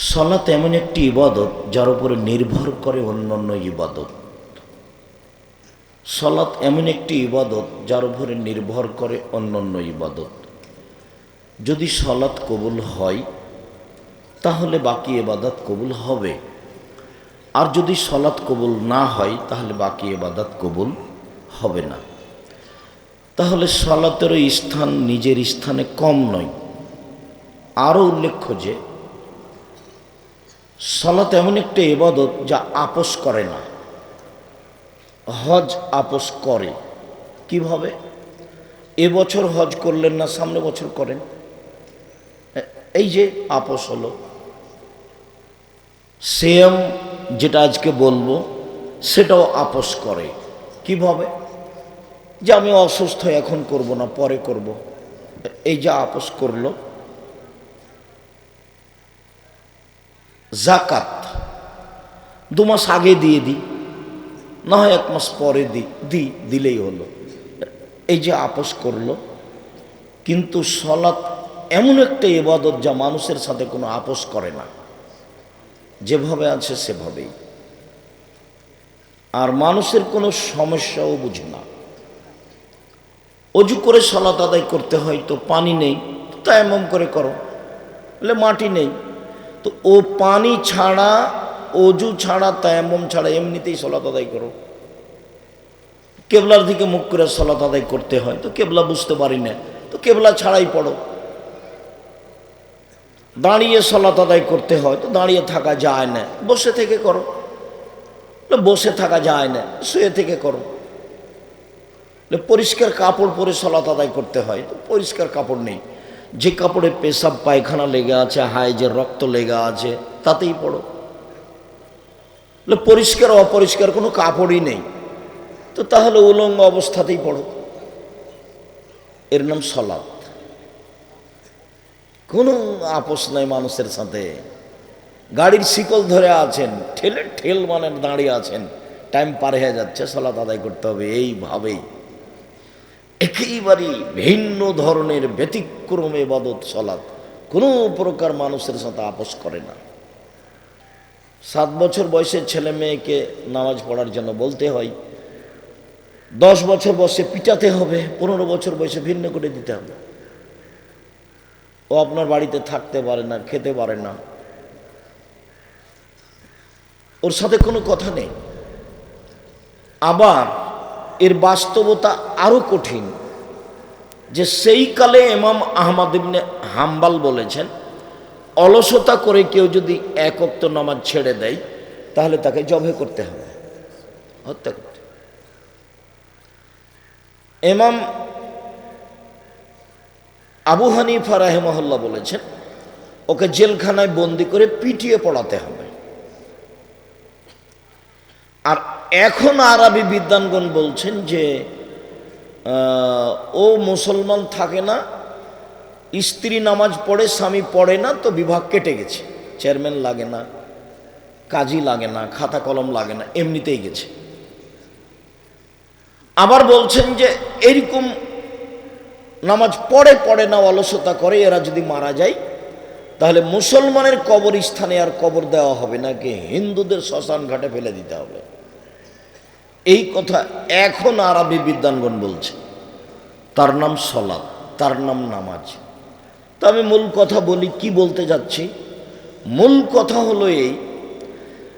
সলাত এমন একটি ইবাদত যার উপরে নির্ভর করে অন্যান্য ইবাদত। সলাত এমন একটি ইবাদত যার উপরে নির্ভর করে অন্যান্য ইবাদত। যদি সলাৎ কবুল হয়, তাহলে বাকি এবাদত কবুল হবে। আর যদি সলাৎ কবুল না হয়, তাহলে বাকি এবাদত কবুল হবে না। তাহলে সলাতেরও স্থান নিজের স্থানে কম নয়। আরও উল্লেখ্য যে সলাত এমন একটা এবাদত যা আপোষ করে না। হজ আপোষ করে। কীভাবে? এবছর হজ করলেন না, সামনে বছর করেন। এই যে আপোষ হলো। সেম যেটা আজকে বলব, সেটাও আপোষ করে। কীভাবে? যে আমি অসুস্থ, এখন করব না, পরে করব। এই যে আপোষ করল জাকাত। দু মাস আগে দিয়ে দিই, না হয় এক মাস পরে দিই দিই দিলেই হলো। এই যে আপোষ করল, কিন্তু সলাৎ এমন একটা ইবাদত যা মানুষের সাথে কোনো আপোষ করে না। যেভাবে আছে সেভাবেই। আর মানুষের কোনো সমস্যাও বুঝে না। অজু করে সলাত আদায় করতে হয় তো পানি নেই, তা এমন করে করো। বলে মাটি নেই তো ও পানি ছাড়া, অজু ছাড়া, তায়াম্মম ছাড়া এমনিতেই সলাত আদায় করো। কেবলার দিকে মুখ করে সলাত আদায় করতে হয়, তো কেবলা বুঝতে পারি না, তো কেবলা ছাড়াই পড়ো। দাঁড়িয়ে সলাত আদায় করতে হয়, তো দাঁড়িয়ে থাকা যায় না, বসে থেকে করো। বসে থাকা যায় না, শুয়ে থেকে করো। পরিষ্কার কাপড় পরে সলাত আদায় করতে হয়, তো পরিষ্কার কাপড় নেই। যে কাপড়ে পেশাব পায়খানা লেগে আছে, হায় যে রক্ত লেগে আছে, তাতেই পড়ো। পরিষ্কার অপরিষ্কার কোনো কাপড়ই নেই। তো তাহলে উলঙ্গ অবস্থাতেই পড়ো। এর নাম সলাৎ। কোনো আপোষ নাই মানুষের সাথে। গাড়ির শিকল ধরে আছেন, ঠেলে ঠেল মানে দাঁড়িয়ে আছেন। টাইম পার হয়ে যাচ্ছে, সলাৎ আদায় করতে হবে, এইভাবেই। একেবারেই ভিন্ন ধরনের ব্যতিক্রমে বাদত সলাৎ কোনো প্রকার মানুষের সাথে আপোষ করে না। সাত বছর বয়সের ছেলে মেয়েকে নামাজ পড়ার জন্য বলতে হয়, দশ বছর বয়সে পিটাতে হবে, পনেরো বছর বয়সে ভিন্ন করে দিতে হবে। ও আপনার বাড়িতে থাকতে পারে না, খেতে পারে না। ওর সাথে কোনো কথা নেই। আবার এর বাস্তবতা আরও কঠিন যে সেই কালে ইমাম আহমদ ইবনে হাম্বাল বলেছেন, অলসতা করে কেউ যদি একক্ত নামাজ ছেড়ে দেয়, তাহলে তাকে জবে করতে হবে। হত্যা করতে। এমাম আবু হানিফা রাহেমহল্লা বলেছেন, ওকে জেলখানায় বন্দি করে পিটিয়ে পড়াতে হবে। আর এখন আরবি বিদ্বানগণ বলছেন যে ও মুসলমান থাকে না, স্ত্রী নামাজ পড়ে, স্বামী পড়ে না, তো বিভাগ কেটে গেছে। চেয়ারম্যান লাগে না, কাজী লাগে না, খাতা কলম লাগে না, এমনিতেই গেছে। আবার বলছেন যে, এরকম নামাজ পড়ে পড়ে না, অলসতা করে, এরা যদি মারা যায়, তাহলে মুসলমানের কবর স্থানে আর কবর দেওয়া হবে না কি হিন্দুদের শ্মশান ঘাটে ফেলে দিতে হবে। এই কথা এখন আরবি বিদ্বানগণ বলছে। তার নাম সলাৎ, তার নাম নামাজ। তো আমি মূল কথা বলি, কি বলতে যাচ্ছি? মূল কথা হলো এই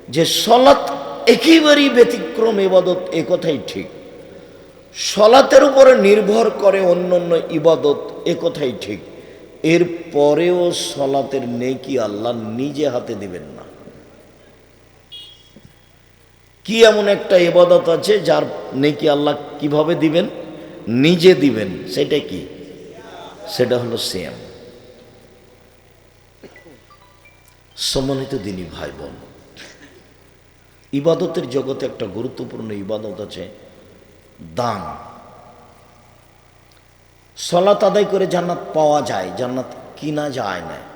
যে সলাৎ একেবারেই ব্যতিক্রম ইবাদত, এ কথাই ঠিক। সলাতের উপরে নির্ভর করে অন্য অন্য ইবাদত, এ কথাই ঠিক। এর পরেও সলাতের নেকি আল্লাহ নিজে হাতে দিবেন না। কি এমন একটা ইবাদত আছে যার নেকি আল্লাহ কীভাবে দিবেন? নিজে দিবেন। সেটা কি? সেটা হলো সিয়াম। সম্মানিত দিনী ভাই বোন ইবাদতের জগতে একটা গুরুত্বপূর্ণ ইবাদত আছে দান। সলাত আদায় করে জান্নাত পাওয়া যায়, জান্নাত কিনা যায় না।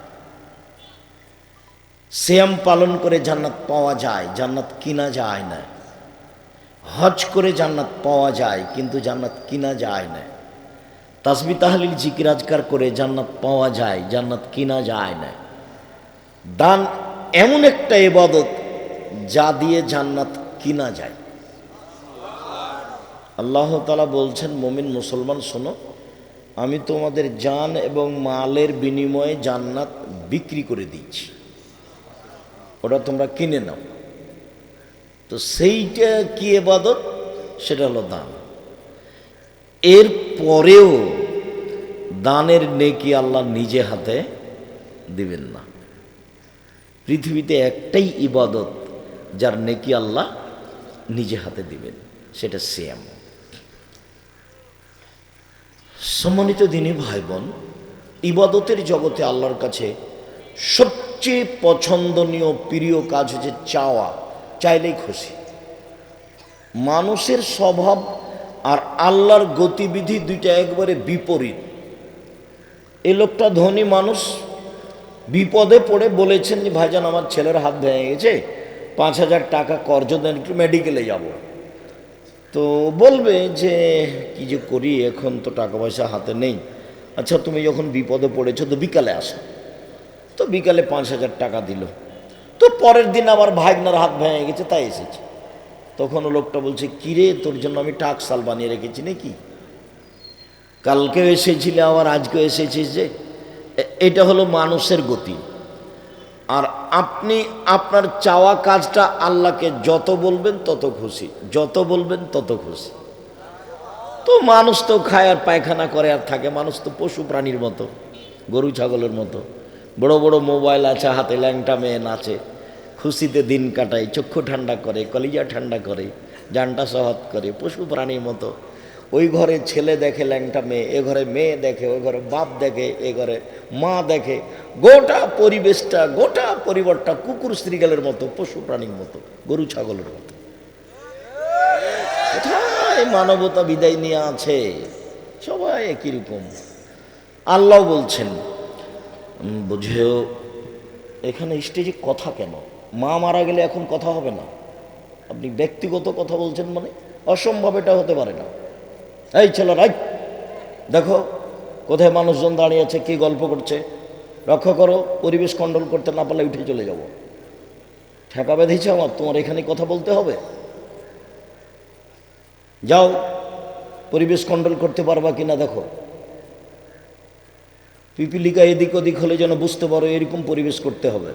শ্যাম পালন করে জান্নাত পাওয়া যায়, জান্নাত কিনা যায় না। হজ করে জান্নাত পাওয়া যায়, কিন্তু জান্নাত কিনা যায় না। তাসবি তাহলিল জিকির আজকার করে জান্নাত পাওয়া যায়, জান্নাত কিনা যায় না। দান এমন একটা এবাদত যা দিয়ে জান্নাত কিনা যায়। আল্লাহ তালা বলছেন, মমিন মুসলমান, শোনো, আমি তোমাদের জান এবং মালের বিনিময়ে জান্নাত বিক্রি করে দিচ্ছি ওটা তোমরা কিনে নাও। তো সেইটা কি এবাদত? সেটা হলো দান। এর পরেও দানের নেকি আল্লাহ নিজে হাতে দিবেন না। পৃথিবীতে একটাই ইবাদত, যার নেকি আল্লাহ নিজে হাতে দিবেন, সেটা সিয়াম। সম্মানিত দিনী ভাই বোন, ইবাদতের জগতে আল্লাহর কাছে সবচেয়ে পছন্দনীয় প্রিয় কাজ হচ্ছে চাওয়া, চাইলেই খুশি। মানুষের স্বভাব আর আল্লাহর গতিবিধি দুইটা একবারে বিপরীত। এই লোকটা ধনী মানুষ, বিপদে পড়ে বলেছেন যে, ভাইজান, আমার ছেলের হাত ভেঙে গেছে, পাঁচ হাজার টাকা কর্জ দেন, একটু মেডিকেলে যাব। তো বলবে যে, কি যে করি, এখন তো টাকা পয়সা হাতে নেই। আচ্ছা তুমি যখন বিপদে পড়েছো, তো বিকালে আসো। তো বিকালে পাঁচ হাজার টাকা দিল। তো পরের দিন আবার ভাগনার হাত ভেঙে গেছে, তাই এসেছে। তখন লোকটা বলছে, কিরে, তোর জন্য আমি টাকসাল বানিয়ে রেখেছি নাকি? কালকেও এসেছিলে, আবার আজকেও এসেছিস যে এটা হলো মানুষের গতি। আর আপনি, আপনার চাওয়া কাজটা আল্লাহকে যত বলবেন তত খুশি, যত বলবেন তত খুশি। তো মানুষ তো খায় আর পায়খানা করে আর থাকে, মানুষ তো পশু প্রাণীর মতো, গরু, ছাগলের মতো। বড় বড় মোবাইল আছে, হাতে ল্যাংটা মেয়ে নাচে। খুশিতে দিন কাটায়, চক্ষু ঠান্ডা করে, কলিজা ঠান্ডা করে, জানটা সহৎ করে, পশু প্রাণীর মতো। ওই ঘরে ছেলে দেখে ল্যাংটা মেয়ে, এ ঘরে মেয়ে দেখে, ওই ঘরে বাপ দেখে, এ ঘরে মা দেখে। গোটা পরিবেশটা, গোটা পরিবারটা কুকুর, শ্রীগালের মতো, পশু প্রাণীর মতো, গরু, ছাগলের মতো। কোথায় মানবতা বিদায় নিয়ে আছে? সবাই একই রকম। আল্লাহ বলছেন বুঝেও, এখানে স্টেজে কথা কেন? মা মারা গেলে এখন কথা হবে না। আপনি ব্যক্তিগত কথা বলছেন মানে অসম্ভব এটা হতে পারে না। এই ছেলে রাই দেখো, কোথায় মানুষজন দাঁড়িয়ে আছে, কি গল্প করছে। রক্ষা করো, পরিবেশ কন্ট্রোল করতে না পারলে উঠে চলে যাব। ঠেকা বেঁধেছে আমার, তোমার এখানে কথা বলতে হবে? যাও, পরিবেশ কন্ট্রোল করতে পারবা কিনা দেখো। পিপিলিকা এদিক ওদিক হলে যেন বুঝতে পারো এরকম পরিবেশ করতে হবে।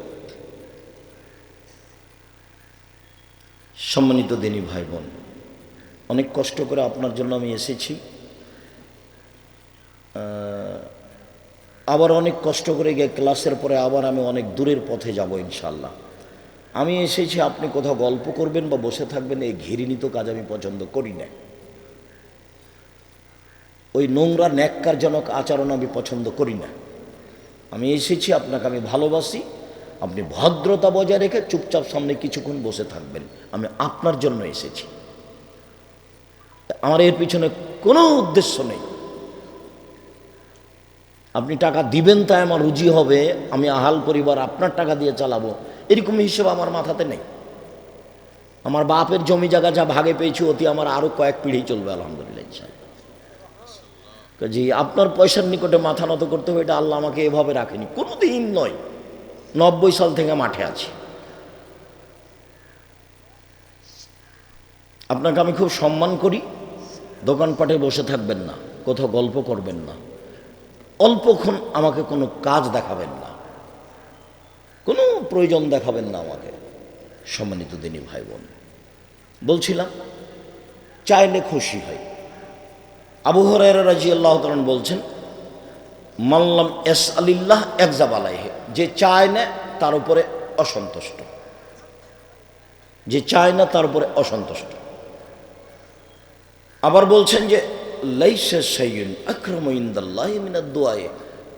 সম্মানিত দিনী ভাই বোন অনেক কষ্ট করে আপনার জন্য আমি এসেছি। আবার অনেক কষ্ট করে গিয়ে ক্লাসের পরে আবার আমি অনেক দূরের পথে যাব ইনশাল্লাহ আমি এসেছি, আপনি কোথাও গল্প করবেন বা বসে থাকবেন, এই ঘিরিনিত কাজ আমি পছন্দ করি না। ওই নোংরা ন্যাক্কারজনক আচরণ আমি পছন্দ করি না। আমি এসেছি, আপনাকে আমি ভালোবাসি, আপনি ভদ্রতা বজায় রেখে চুপচাপ সামনে কিছুক্ষণ বসে থাকবেন। আমি আপনার জন্য এসেছি। আমার এর পিছনে কোনো উদ্দেশ্য নেই। আপনি টাকা দিবেন তাই আমার রুজি হবে, আমি আহাল পরিবার আপনার টাকা দিয়ে চালাবো, এরকম হিসেবে আমার মাথাতে নেই। আমার বাপের জমি জায়গা যা ভাগে পেয়েছি, অতি আমার আরও কয়েক পিঢ়ি চলবে, আলহামদুলিল্লাহ। জি আপনার পয়সার নিকটে মাথা নত করতে হবে, এটা আল্লাহ আমাকে এভাবে রাখেনি। কোনো দিন নয়, নব্বই সাল থেকে মাঠে আছি। আপনাকে আমি খুব সম্মান করি, দোকানপাটে বসে থাকবেন না, কোথাও গল্প করবেন না, অল্পক্ষণ আমাকে কোনো কাজ দেখাবেন না, কোনো প্রয়োজন দেখাবেন না আমাকে, সম্মানিত দিনী ভাই বোন। বলছিলাম, চাইলে খুশি হয় আবু হরাইরা রাজি আল্লাহ তালন বলছেন মাল্লাম এস আলিল্লাহ একজাব আলাইহে যে চায় না তার উপরে অসন্তুষ্ট। যে চায় না তার উপরে অসন্তুষ্ট। আবার বলছেন যে, লাইসে সাইয়ুন আকরাম ইন্দাল্লাহ মিনাদ দোয়ায়ে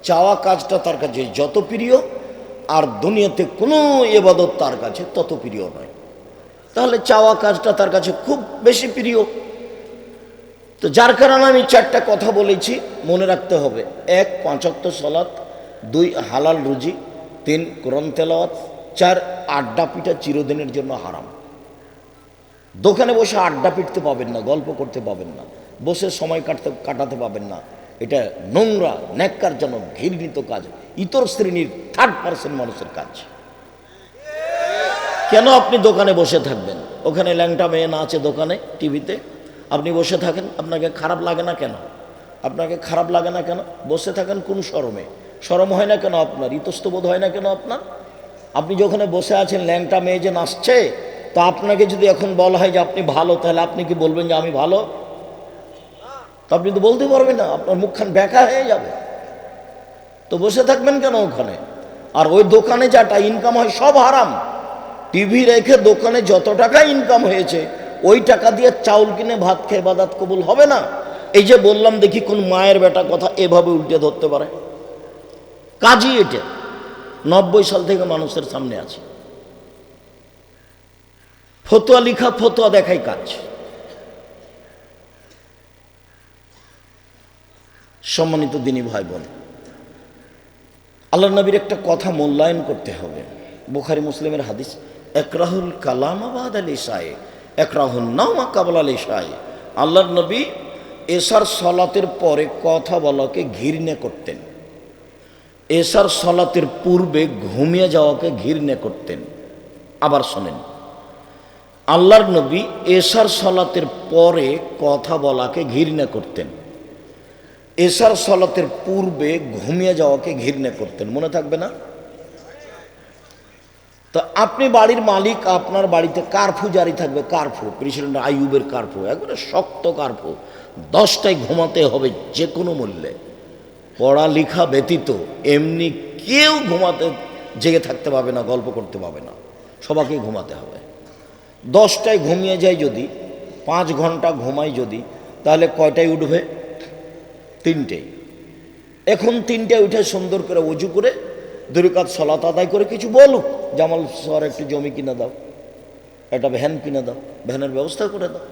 চাওয়া কাজটা তার কাছে যত প্রিয়, আর দুনিয়াতে কোনো এবাদত তার কাছে তত প্রিয় নয়। তাহলে চাওয়া কাজটা তার কাছে খুব বেশি প্রিয়। তো যার কারণে আমি চারটা কথা বলেছি, মনে রাখতে হবে। এক, পাঁচক্ত সলাৎ দুই, হালাল রুজি, তিন, কোরআন তেলাওয়াত, চার, আড্ডা পিঠা চিরদিনের জন্য হারাম। দোকানে বসে আড্ডা পিটতে পাবেন না, গল্প করতে পাবেন না, বসে সময় কাটতে, কাটাতে পাবেন না। এটা নোংরা, ন্যাক্কারজনক, ঘৃণিত কাজ, ইতর শ্রেণির থার্ড পার্সেন্ট মানুষের কাজ। কেন আপনি দোকানে বসে থাকবেন? ওখানে ল্যাংটা মেয়ে না আছে দোকানে, টিভিতে? আপনি বসে থাকেন, আপনাকে খারাপ লাগে না কেন? আপনাকে খারাপ লাগে না কেন? বসে থাকেন কোন শরমে শরম হয় না কেন আপনার? ইতস্তবোধ হয় না কেন আপনার? আপনি যখন বসে আছেন, ল্যাংটা মেয়ে যে নাচছে, তো আপনাকে যদি এখন বলা হয় যে আপনি ভালো, তাহলে আপনি কি বলবেন যে আমি ভালো? তো আপনি তো বলতে পারবেন না, আপনার মুখখান ব্যাকা হয়ে যাবে। তো বসে থাকবেন কেন ওখানে? আর ওই দোকানে যাটা ইনকাম হয়, সব হারাম। টিভি রেখে দোকানে যত টাকা ইনকাম হয়েছে ওই টাকা দিয়ে চাউল কিনে ভাত খেয়ে বাদাত কবুল হবে না? এই যে বললাম, দেখি কোন মায়ের বেটা কথা এভাবে উল্টে ধরতে পারে। কাজই এটা। নব্বই সাল থেকে মানুষের সামনে আছে। ফতোয়া লিখা, ফতোয়া দেখাই কাজ। সম্মানিত দিনী ভাই বোন আল্লাহ নবীর একটা কথা মূল্যায়ন করতে হবে। বুখারি, মুসলিমের হাদিস, একরাহুল কালাম আবাদ আলী সায়ে একরাহুল নামা কাবল আলী সায়ে আল্লাহর নবী এসার সলাতের পরে কথা বলাকে ঘৃণে করতেন। এসার সলাতের পূর্বে ঘুমিয়ে যাওয়াকে ঘৃণে করতেন। আবার শোনেন, আল্লাহর নবী এসার সলাতের পরে কথা বলাকে ঘৃণা করতেন। এসার সলাতের পূর্বে ঘুমিয়ে যাওয়াকে ঘৃণা করতেন। মনে থাকবে না? তো আপনি বাড়ির মালিক, আপনার বাড়িতে কারফু জারি থাকবে, কারফু। প্রেসিডেন্ট আইয়ুবের কারফু, একবারে শক্ত কারফু। দশটায় ঘুমাতে হবে যে কোনো মূল্যে। পড়ালেখা ব্যতীত এমনি কেউ ঘুমাতে, জেগে থাকতে পাবে না, গল্প করতে পাবে না। সবাইকে ঘুমাতে হবে। দশটায় ঘুমিয়ে যায় যদি, পাঁচ ঘণ্টা ঘুমাই যদি, তাহলে কয়টায় উঠবে? তিনটেই এখন তিনটায় উঠে সুন্দর করে উজু করে দুরিকাত সলাত আদায় করে কিছু বলুক জামাল শহর একটু জমি কিনে দাও, একটা ভ্যান কিনে দাও, ভ্যানের ব্যবস্থা করে দাও।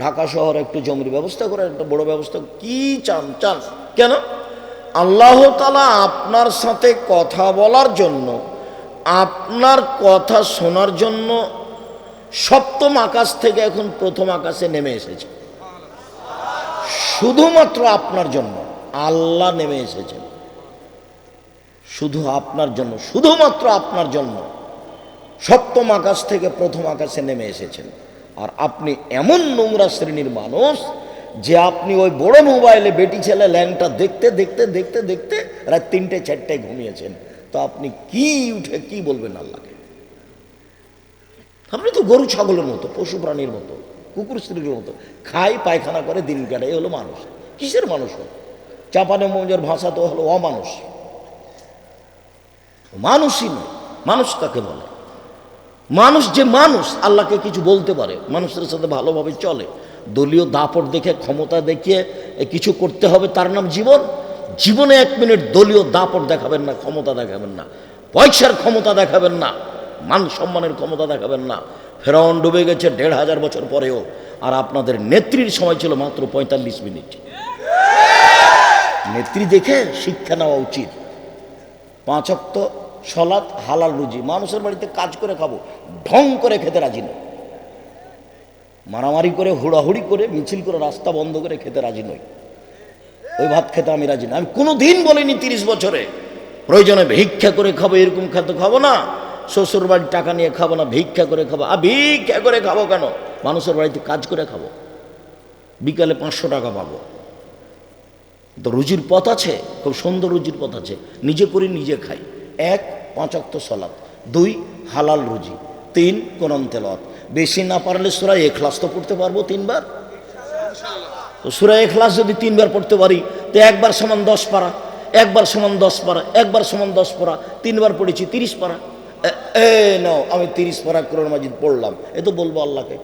ঢাকা শহর একটু জমির ব্যবস্থা করে, একটা বড় ব্যবস্থা। কি চান চান? কেন? আল্লাহ তালা আপনার সাথে কথা বলার জন্য, আপনার কথা শোনার জন্য সপ্তম আকাশ থেকে এখন প্রথম আকাশে নেমে এসেছে। শুধুমাত্র আপনার জন্য আল্লাহ নেমে এসেছেন। শুধু আপনার জন্য, শুধুমাত্র আপনার জন্য। সপ্তম আকাশ থেকে প্রথম আকাশে নেমে এসেছেন। আর আপনি এমন নোংরা শ্রেণির মানুষ যে আপনি ওই বড় মোবাইলে বেটি ছেলে ল্যাংটা দেখতে দেখতে দেখতে দেখতে রাত তিনটে, চারটায় ঘুমিয়েছেন। তো আপনি কি উঠে কি বলবেন আল্লাহকে? আপনি তো গরু ছাগলের মতো, পশু প্রাণীর মতো, কুকুর স্ত্রীর মতো, খাই পায়খানা করে দিন কাটাই হলো মানুষ। কিসের মানুষ হল চাপানে মৌজের ভাষা তো হলো অমানুষ। মানুষই নয়, মানুষ কাকে বলে? মানুষ যে মানুষ, আল্লাহকে কিছু বলতে পারে, মানুষের সাথে ভালোভাবে চলে। দলীয় দাপট দেখে, ক্ষমতা দেখিয়ে কিছু করতে হবে, তার নাম জীবন। জীবনে এক মিনিট দলীয় দাপট দেখাবেন না, ক্ষমতা দেখাবেন না। পয়সার ক্ষমতা দেখাবেন না, মান সম্মানের ক্ষমতা দেখাবেন না। ফেরাউন ডুবে গেছে দেড় হাজার বছর পরেও, আর আপনাদের নেত্রীর সময় ছিল মাত্র পঁয়তাল্লিশ মিনিট। নেত্রী দেখে শিক্ষা নেওয়া উচিত। পাঁচ অক্ত সলাৎ হালাল রুজি। মানুষের বাড়িতে কাজ করে খাব, ঢং করে খেতে রাজি নয় মারামারি করে, হুড়াহুড়ি করে, মিছিল করে রাস্তা বন্ধ করে খেতে রাজি নই। ওই ভাত খেতে আমি রাজি না আমি কোনো দিন বলিনি তিরিশ বছরে, প্রয়োজনে ভিক্ষা করে খাব, এরকম খেতে খাব না। শ্বশুর বাড়ির টাকা নিয়ে খাব না, ভিক্ষা করে খাব। আর ভিক্ষা করে খাব কেন? মানুষের বাড়িতে কাজ করে খাব। বিকালে পাঁচশো টাকা পাবো। তো রুজির পথ আছে, খুব সুন্দর রুজির পথ আছে। নিজে করি, নিজে খাই। এক পাঁচক্ত সলাপ দুই, হালাল রুজি। তিন, কোরআন তেলাওয়াত। বেশি না পারলে সুরাই এখলাস তো পড়তে পারব তিনবার? তো সুরাই এখলাস যদি তিনবার পড়তে পারি, তো একবার সমান দশ পারা, একবার সমান দশ পারা, একবার সমান দশ পারা, তিনবার পড়েছি তিরিশ পারা। এ, নাও, আমি তিরিশ পারা কোরআন মাজিদ পড়লাম। এ তো বলব আল্লাহকে।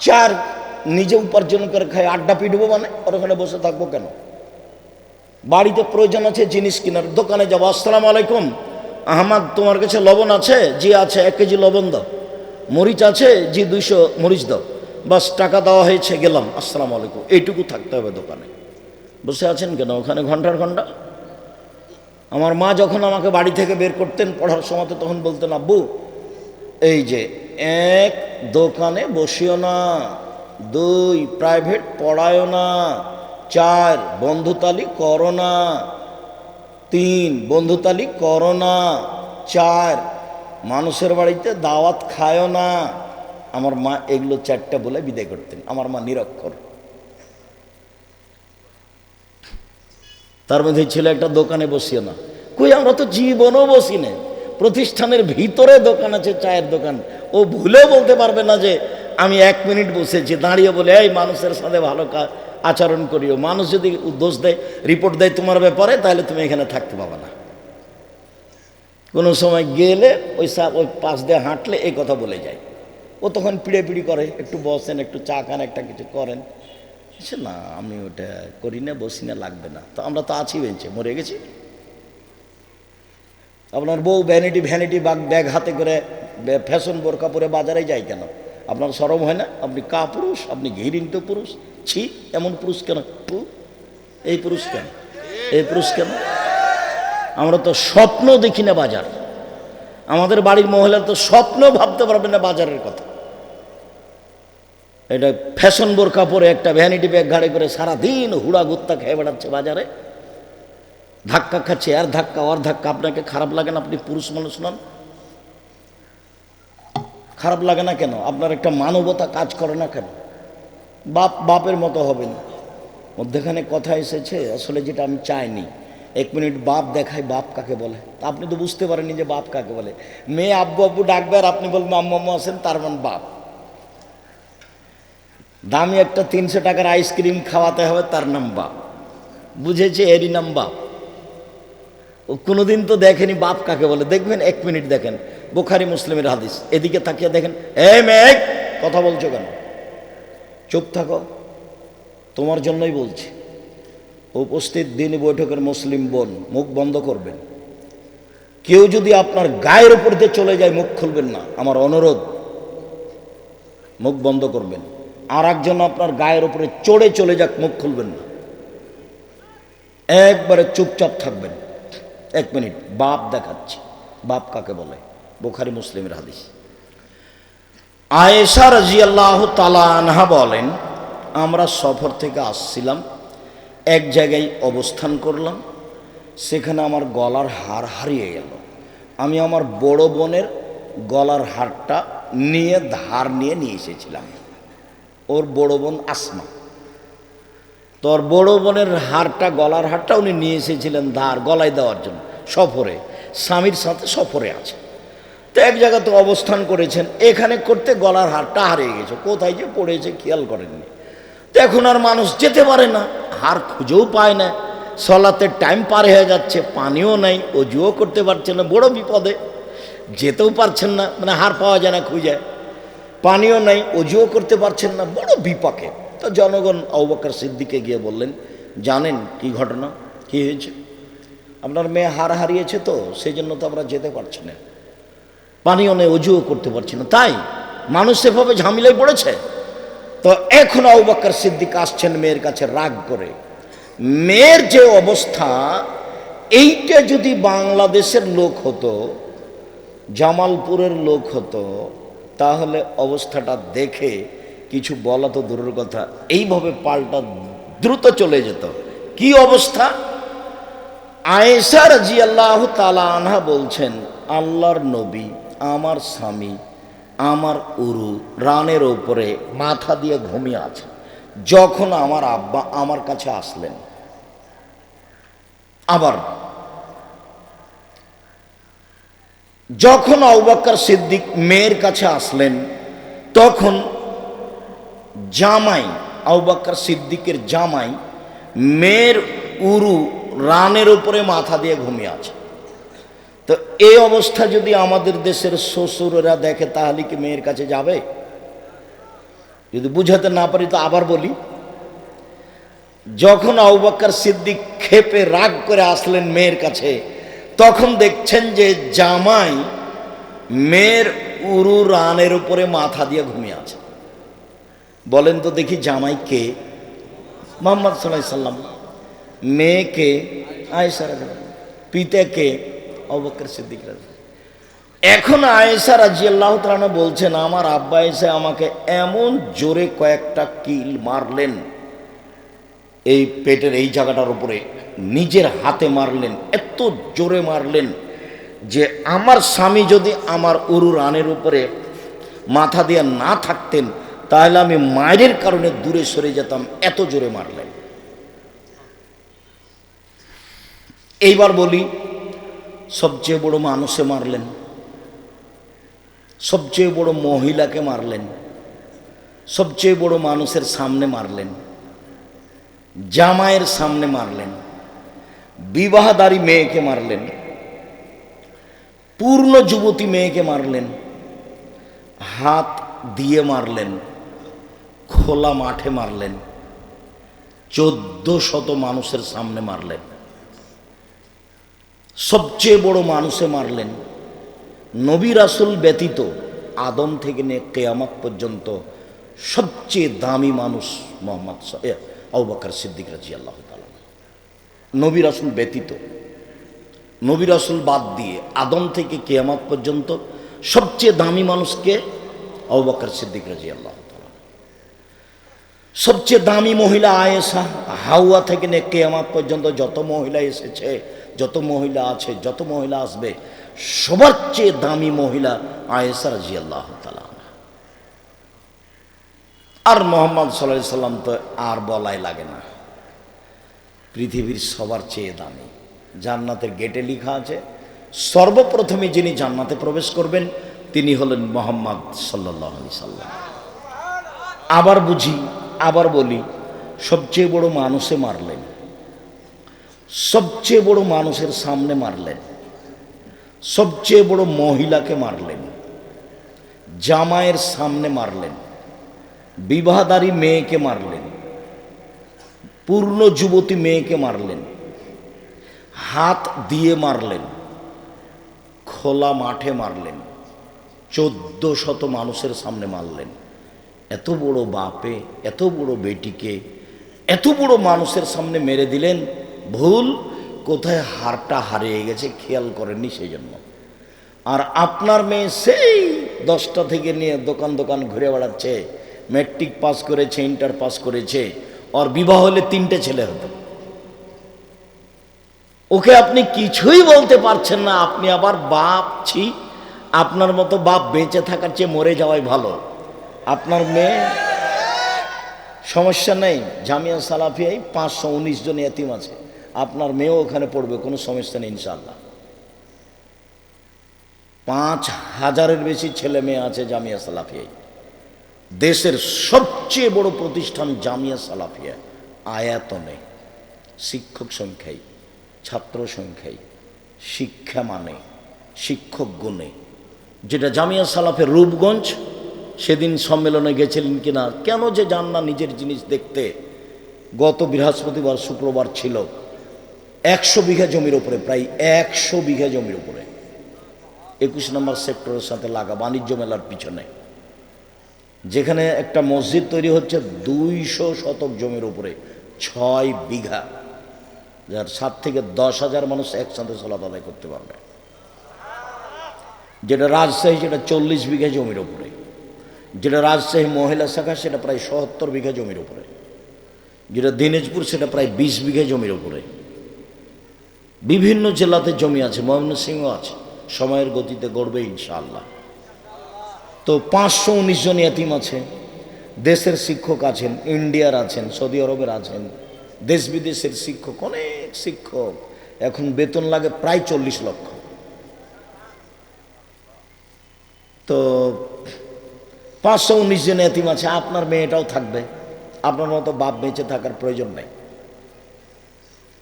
চার, নিজে উপার্জন করে খাই, আড্ডা পিটবো মানে? ওর ওখানে বসে থাকব কেন? বাড়িতে প্রয়োজন আছে জিনিস কেনার। দোকানে যাব। আসসালামু আলাইকুম। আহমাদ, তোমার কাছে লবণ আছে? জি আছে, এক কেজি লবণ দাও। মরিচ আছে? জি, দুইশো মরিচ দাও। বাস, টাকা দেওয়া হয়েছে, গেলাম। আসসালামু আলাইকুম। এইটুকু থাকতে হবে দোকানে। বসে আছেন কেন? ওখানে ঘণ্টার ঘণ্টা? আমার মা যখন আমাকে বাড়ি থেকে বের করতেন পড়ার সময় তখন বলতেন, আব্বু, এই যে এক দোকানে বসিও না, দুই প্রাইভেট পড়ায়ও না চার, বন্ধুতালি করোনা তিন, বন্ধুতালি করোনা চার, মানুষের বাড়িতে দাওয়াত খায়ও না। আমার মা এগুলো চারটা বলে বিদায় করতেন। আমার মা নিরক্ষর। তার মধ্যে ছিল একটা দোকানে বসিও না। কই, আমরা তো জীবনও বসি না প্রতিষ্ঠানের ভিতরে দোকান আছে, চায়ের দোকান। ও ভুলেও বলতে পারবে না যে, আমি এক মিনিট বসেছি। দাঁড়িয়ে বলে, এই মানুষের সাথে ভালো কা- আচরণ করিও। মানুষ যদি দোষ দেয় রিপোর্ট দেয় তোমার ব্যাপারে, তাহলে তুমি এখানে থাকতে পাবে না। কোনো সময় গেলে ওই ওই পাশ দিয়ে হাঁটলে এই কথা বলে যায়। ও তখন পিড়ে পিড়ি করে, একটু বসেন, একটু চা খান, একটা কিছু করেন। সে, না, আমি ওটা করি না, বসি না, লাগবে না। তো আমরা তো আছি বেঞ্চে, মরে গেছি। আপনার বউ ভ্যানিটি ভ্যানিটি বাগ, ব্যাগ হাতে করে ফ্যাশন বোরকা পরে বাজারে যায় কেন? আপনার সরম হয় না? আপনি কা পুরুষ আপনি ঘিরিন্ত পুরুষ। ছি, এমন পুরুষ কেন? এই পুরুষ কেন? এই পুরুষ কেন? আমরা তো স্বপ্ন দেখি না বাজার। আমাদের বাড়ির মহিলা তো স্বপ্ন ভাবতে পারবে না বাজারের কথা। এটা ফ্যাশন বোরকা পরে একটা ভ্যানিটি ব্যাগ ঘাড়ে করে সারাদিন হুড়া গুত্তা খেয়ে বেড়াচ্ছে বাজারে। ধাক্কা খাচ্ছে, আর ধাক্কা ওর ধাক্কা। আপনাকে খারাপ লাগে না? আপনি পুরুষ মানুষ নন। খারাপ লাগে না কেন? আপনার একটা মানবতা কাজ করে না কেন? বাপ, বাপের মতো হবেন মধ্যেখানে কথা এসেছে, আসলে যেটা আমি চাইনি। এক মিনিট বাপ দেখাই বাপ কাকে বলে? আপনি তো বুঝতে পারেননি যে বাপ কাকে বলে। মেয়ে আব্বু আব্বু ডাকবে আর আপনি বলবেন, আম্মু আম্মু আছেন, তার মানে বাপ। দামি একটা তিনশো টাকার আইসক্রিম খাওয়াতে হবে, তার নাম বাপ। বুঝেছে, এরই নাম বাপ। ও কোনোদিন তো দেখেনি বাপ কাকে বলে। দেখবেন, এক মিনিট দেখেন। বোখারি মুসলিমের হাদিস। এদিকে তাকিয়ে দেখেন এ মেঘ, কথা বলছো কেন? চুপ থাকো। তোমার জন্যই বলছি, উপস্থিত দিন বৈঠকের মুসলিম বোন মুখ বন্ধ করবেন। কেউ যদি আপনার গায়ের উপর দিয়ে চলে যায়, মুখ খুলবেন না। আমার অনুরোধ, মুখ বন্ধ করবেন। আর একজন আপনার গায়ের উপরে চড়ে চলে যাক, মুখ খুলবেন না। একবারে চুপচাপ থাকবেন। এক মিনিট, বাপ দেখাচ্ছি। বাপ কাকে বলে? বোখারি মুসলিমের হাদিস। আয়েশা রাজিয়াল্লাহ তালা আনহা বলেন, আমরা সফর থেকে আসছিলাম, এক জায়গায় অবস্থান করলাম, সেখানে আমার গলার হার হারিয়ে গেল। আমি আমার বড় বোনের গলার হারটা নিয়ে ধার নিয়ে নিয়ে এসেছিলাম। ওর বড় বোন আসমা। তোর বড় বোনের হারটা, গলার হারটা উনি নিয়ে এসেছিলেন ধার, গলায় দেওয়ার জন্য। সফরে, স্বামীর সাথে সফরে আছে। তো এক জায়গাতে অবস্থান করেছেন, এখানে করতে গলার হারটা হারিয়ে গেছে। কোথায় যে পড়েছে খেয়াল করেননি। তো এখন আর মানুষ যেতে পারে না, হার খুঁজেও পায় না। সলাতের টাইম পার হয়ে যাচ্ছে, পানিও নাই, অজুও করতে পারছে না, বড় বিপদে। যেতেও পারছেন না মানে হার পাওয়া যায় না, খুঁজে। পানিও নাই, অজুও করতে পারছেন না, বড় বিপাকে। তো জনগণ আউবাকার সিদ্দিকে গিয়ে বললেন, জানেন কি ঘটনা, কি হয়েছে? আপনার মেয়ে হার হারিয়েছে তো সেই জন্য তো আমরা যেতে পারছি না। পানিও নেই অজুও করতে পারছি না। তাই মানুষ সেভাবে ঝামেলায় পড়েছে। তো এখন আউবাক্কর সিদ্দিক আসছেন মেয়ের কাছে রাগ করে। মেয়ের যে অবস্থা, এইটা যদি বাংলাদেশের লোক হতো, জামালপুরের লোক হতো, তাহলে অবস্থাটা দেখে কিছু বলা তো দূরের কথা। এইভাবে পাল্টা দ্রুত চলে যেত। কি অবস্থা? আয়েশা রাজি আল্লাহ তালা আনহা বলছেন, আল্লাহর নবী আমার স্বামী, আমার উরু রানের ওপরে মাথা দিয়ে ঘুমিয়ে আছে। যখন আমার আব্বা আমার কাছে আসলেন, আবার যখন আউবাক্কর সিদ্দিক মেয়ের কাছে আসলেন, তখন জামাই আউবাক্কর সিদ্দিকের জামাই মেয়ের উরু রানের উপরে মাথা দিয়ে ঘুমিয়ে আছে। তো এই অবস্থা যদি আমাদের দেশের শ্বশুরেরা দেখে, তাহলে কি মেয়ের কাছে যাবে? যদি বুঝাতে না পারি, তো আবার বলি। যখন আউবাক্কর সিদ্দিক খেপে রাগ করে আসলেন মেয়ের কাছে, তখন দেখছেন যে জামাই মেয়ের উরু রানের উপরে মাথা দিয়ে ঘুমিয়ে আছে। বলেন তো দেখি জামাই কে? মোহাম্মদ সাল্লাম। মেয়েকে আয়েশা রাদিয়াল্লাহু আনহা। পিতাকে অবকর সিদ্দিক এখন আয়েশা রাজি আল্লাহ তালানা বলছেন, আমার আব্বা এসে আমাকে এমন জোরে কয়েকটা কিল মারলেন, এই পেটের এই জায়গাটার উপরে নিজের হাতে মারলেন, এত জোরে মারলেন যে আমার স্বামী যদি আমার উরু রানের উপরে মাথা দিয়ে না থাকতেন, তাহলে আমি মায়ের কারণে দূরে সরে যেতাম, এত জোরে মারলেন। এইবার বলি সবচেয়ে বড় মানুষে মারলেন। সবচেয়ে বড় মহিলাকে মারলেন। সবচেয়ে বড় মানুষের সামনে মারলেন। জামাইয়ের সামনে মারলেন। বিবাহদারী মেয়েকে মারলেন। পূর্ণ যুবতী মেয়েকে মারলেন। হাত দিয়ে মারলেন। খোলা মাঠে মারলেন। চোদ্দ শত মানুষের সামনে মারলেন। সবচেয়ে বড় মানুষে মারলেন। নবী রাসুল ব্যতীত আদম থেকে নিয়ে কেয়ামত পর্যন্ত সবচেয়ে দামি মানুষ মোহাম্মদ আউবাকার সিদ্দিক রাজি আল্লাহ নবী রাসুল ব্যতীত, নবী রাসুল বাদ দিয়ে আদম থেকে কেয়ামত পর্যন্ত সবচেয়ে দামি মানুষকে আউবাকার সিদ্দিক রাজি আল্লাহ সবচেয়ে দামি মহিলা আয়েসা হাওয়া থেকে নিয়ে কেয়ামত পর্যন্ত যত মহিলা এসেছে যত মহিলা আছে, যত মহিলা আসবে, সবার চেয়ে দামি মহিলা আয়েসা রাজি আল্লাহ আর মোহাম্মদ সাল্লাহ সাল্লাম তো আর বলাই লাগে না। পৃথিবীর সবার চেয়ে দামি। জান্নাতের গেটে লেখা আছে, সর্বপ্রথমে যিনি জান্নাতে প্রবেশ করবেন, তিনি হলেন মোহাম্মদ সাল্লাহ আলি সাল্লাম। আবার বুঝি, আবার বলি, সবচেয়ে বড় মানুষে মারলেন। সবচেয়ে বড় মানুষের সামনে মারলেন। সবচেয়ে বড় মহিলাকে মারলেন। জামায়ের সামনে মারলেন। বিবাহদারী মেয়েকে মারলেন। পূর্ণ যুবতী মেয়েকে মারলেন। হাত দিয়ে মারলেন। খোলা মাঠে মারলেন। চোদ্দ শত মানুষের সামনে মারলেন। এত বড় বাপে, এত বড় বেটিকে, এত বড় মানুষের সামনে মেরে দিলেন। ভুল, কোথায় হারটা হারিয়ে গেছে খেয়াল করেননি সেই জন্য আর আপনার মেয়ে সেই দশটা থেকে নিয়ে দোকান দোকান ঘুরে বেড়াচ্ছে ম্যাট্রিক পাস করেছে ইন্টার পাস করেছে ওর বিবাহ হলে তিনটে ছেলে হতো। ওকে আপনি কিছুই বলতে পারছেন না, আপনি আবার বাপ, ছি, আপনার মতো বাপ বেঁচে থাকার চেয়ে মরে যাওয়াই ভালো। আপনার মেয়ে, সমস্যা নেই, জামিয়া সালাফিয়াই পাঁচশো উনিশ জন এতিম আছে। আপনার মেয়েও ওখানে পড়বে, কোনো সমস্যা নেই ইনশাল্লাহ পাঁচ হাজারের বেশি ছেলে মেয়ে আছে জামিয়া সালাফিয়াই দেশের সবচেয়ে বড় প্রতিষ্ঠান জামিয়া সালাফিয়া। আয়াতনে শিক্ষক সংখ্যায় ছাত্র সংখ্যায় শিক্ষা মানে শিক্ষক গুণে যেটা জামিয়া সালাফের রূপগঞ্জ, সেদিন সম্মেলনে গেছিলেন কিনা, কেন যে যান না নিজের জিনিস দেখতে। গত বৃহস্পতিবার, শুক্রবার ছিল। একশো বিঘা জমির উপরে, প্রায় একশো বিঘা জমির উপরে। একুশ নম্বর সেক্টরের সাথে লাগা বাণিজ্য মেলার পিছনে। যেখানে একটা মসজিদ তৈরি হচ্ছে দুইশো শতক জমির উপরে, ছয় বিঘা, যার সাত থেকে দশ হাজার মানুষ একসাথে সলাপ আদায় করতে পারবে। যেটা রাজশাহী, সেটা চল্লিশ বিঘা জমির উপরে। যেটা রাজশাহী মহিলা শাখা, সেটা প্রায় সত্তর বিঘা জমির উপরে। যেটা দিনাজপুর, সেটা প্রায় বিশ বিঘা জমির উপরে। বিভিন্ন জেলাতে জমি আছে, ময়মনসিংহ আছে। সময়ের গতিতে গড়বে ইনশাআল্লাহ। তো পাঁচশো উনিশ জন এতিম আছে দেশের শিক্ষক আছেন, ইন্ডিয়ার আছেন, সৌদি আরবের আছেন, দেশ বিদেশের শিক্ষক, অনেক শিক্ষক। এখন বেতন লাগে প্রায় চল্লিশ লক্ষ। তো পাঁচশো উনিশ জন এতিম আছে, আপনার মেয়েটাও থাকবে। আপনার মতো বাপ বেঁচে থাকার প্রয়োজন নেই।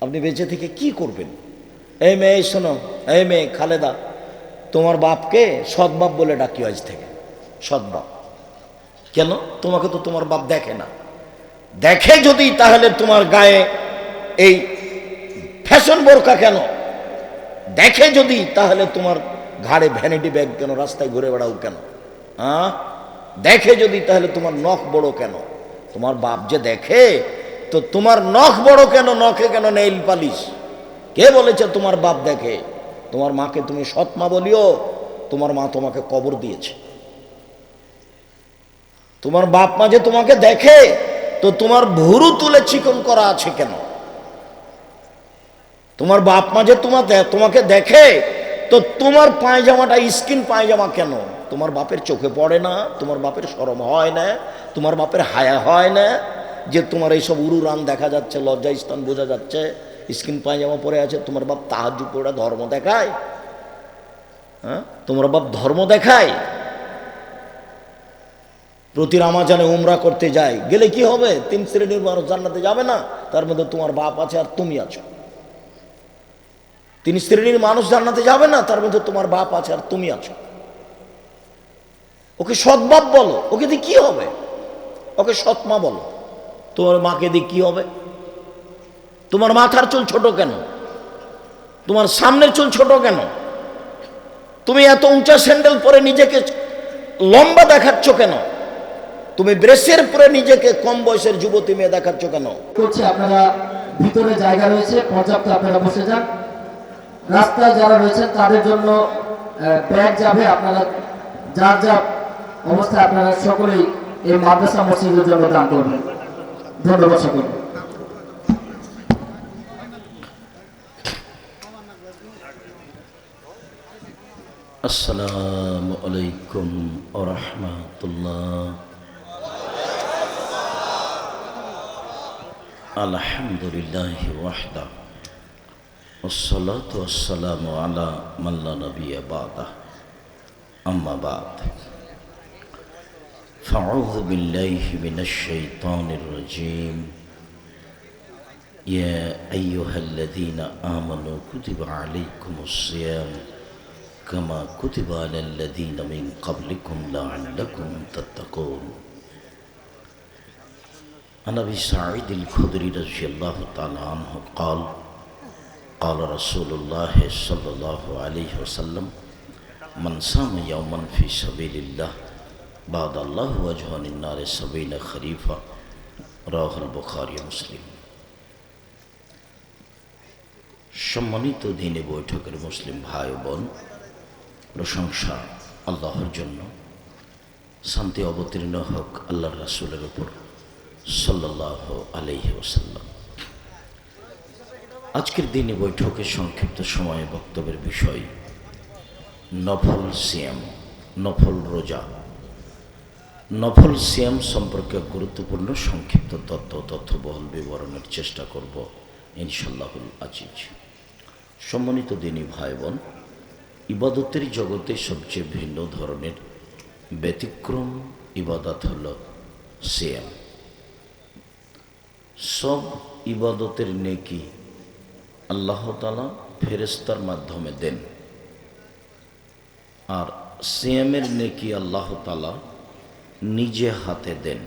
আপনি বেঁচে থেকে কি করবেন? এই মেয়ে, শোনো, এই মেয়ে খালেদা, তোমার বাপকে সৎবাপ বলে ডাকি আজ থেকে। সৎবাপ কেন? তোমাকে তো তোমার বাপ দেখে না। দেখে যদি, তাহলে তোমার গায়ে এই ফ্যাশন বোরকা কেন? দেখে যদি, তাহলে তোমার ঘাড়ে ভ্যানিটি ব্যাগ কেন? রাস্তায় ঘুরে বেড়াও কেন? হ্যাঁ দেখে যদি, তাহলে তোমার নখ বড় কেন? তোমার বাপ যে দেখে, তো তোমার নখ বড় কেন? নখে কেন? Nail polish. কে বলেছে তোমার বাপ দেখে? তোমার মাকে তুমি সৎ মা বলিও, তোমার মা তোমাকে কবর দিয়েছে। তোমার বাপ মা যে তোমাকে দেখে, তো তোমার ভুরু তুলে চিকন করা আছে কেন? তোমার বাপ মা যে তোমার তোমাকে দেখে, তো তোমার পায়জামাটা স্কিন পায়জামা কেন? তোমার বাপের চোখে পড়ে না, তোমার বাপের শরম হয় না, তোমার বাপের হায়া হয় না, যে তোমার এইসব উড়ুরান দেখা যাচ্ছে লজ্জা স্থান বোঝা যাচ্ছে স্কিন পায়জামা পরে আছে, তোমার বাপ তাহাজু পড়া ধর্ম দেখায়। হ্যাঁ? তোমার বাপ ধর্ম দেখায়। প্রতি রামাজানে উমরা করতে যায়। গেলে কি হবে? তিন শ্রেণির মানুষ জান্নাতে যাবে না। তার মধ্যে তোমার বাপ আছে আর তুমি আছো। তিন শ্রেণির মানুষ জান্নাতে যাবে না, তার মধ্যে তোমার বাপ আছে আর তুমি আছো। ওকে সৎবাপ বলো। ওকে দিয়ে কি হবে? ওকে সৎমা বলো। তোমার মাকে দিয়ে কি হবে? তোমার মাথার চুল ছোট কেন? তোমার সামনের চুল ছোট কেন? তুমি এত উঁচা স্যান্ডেল পরে নিজেকে লম্বা দেখাচ্ছ কেন? তুমি ব্রেসের পরে নিজেকে কম বয়সের যুবতী মেয়ে দেখাচ্ছ কেন? করছে আপনারা ভিতরে জায়গা রয়েছে, পর্যাপ্ত আপনারা বসে যান। রাস্তায় যারা রয়েছেন, তাদের জন্য ব্যাগ যাবে। আপনারা যার যা অবস্থায় আপনারা সকলেই এই মাদ্রাসা মসজিদের জন্য দান করবেন। ধন্যবাদ السلام عليكم ورحمة الله. الحمد لله وحده. والصلاة والسلام على من لا نبي بعده. أما بعد. فأعوذ بالله من الشيطان الرجيم. يا أيها الذين آمنوا كتب عليكم الصيام كما كتب على الذين من قبلكم لعلكم تتقون عن ابي سعيد الخدري رضي الله تعالى عنه قال قال رسول الله صلى الله عليه وسلم من صام يوما في سبيل الله بعد الله وجه عن النار سبيل خريفا رواه البخاري ومسلم সম্মানিত দিনে বৈঠকের মুসলিম ভাই ও বোন প্রশংসা আল্লাহর জন্য। শান্তি অবতীর্ণ হোক আল্লাহর রাসুলের উপর। সাল্লাহ আলহি ওসাল্লাম আজকের দিনে বৈঠকে সংক্ষিপ্ত সময়ে বক্তব্যের বিষয়, নফল সিয়াম, নফল রোজা। নফল সিয়াম সম্পর্কে গুরুত্বপূর্ণ সংক্ষিপ্ত তথ্য তথ্যবহল বিবরণের চেষ্টা করব ইনশাল্লাহুল আজিজ। সম্মানিত দিনী ভাই বোন ইবাদতের জগতে সবচেয়ে ভিন্ন ধরনের ব্যতিক্রম ইবাদত হল সিয়াম। সব ইবাদতের নেকি আল্লাহ তালা ফেরেস্তার মাধ্যমে দেন। আর সিয়ামের নেকি আল্লাহ তালা নিজে হাতে দেন।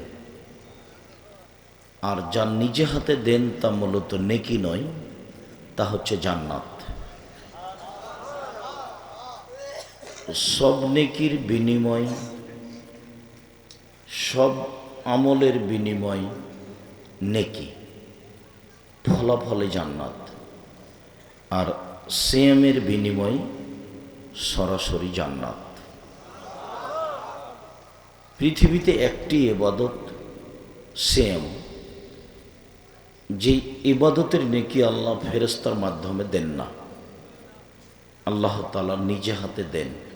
আর যা নিজে হাতে দেন তা মূলত নেকি নয়, তা হচ্ছে জান্নাত। সব নেকির বিনিময়, সব আমলের বিনিময় নেকি, ফলাফলে জান্নাত। আর সেমের বিনিময় সরাসরি জান্নাত। পৃথিবীতে একটি এবাদত সেম যে ইবাদতের নেকি আল্লাহ ফেরেস্তার মাধ্যমে দেন না। আল্লাহ তালা নিজে হাতে দেন।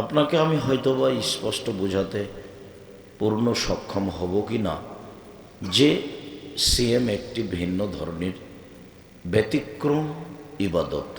আপনাকে আমি হয়তো বা স্পষ্ট বোঝাতে পূর্ণ সক্ষম হব কি না? যে সিএম একটি ভিন্ন ধরনের ব্যতিক্রম ইবাদত।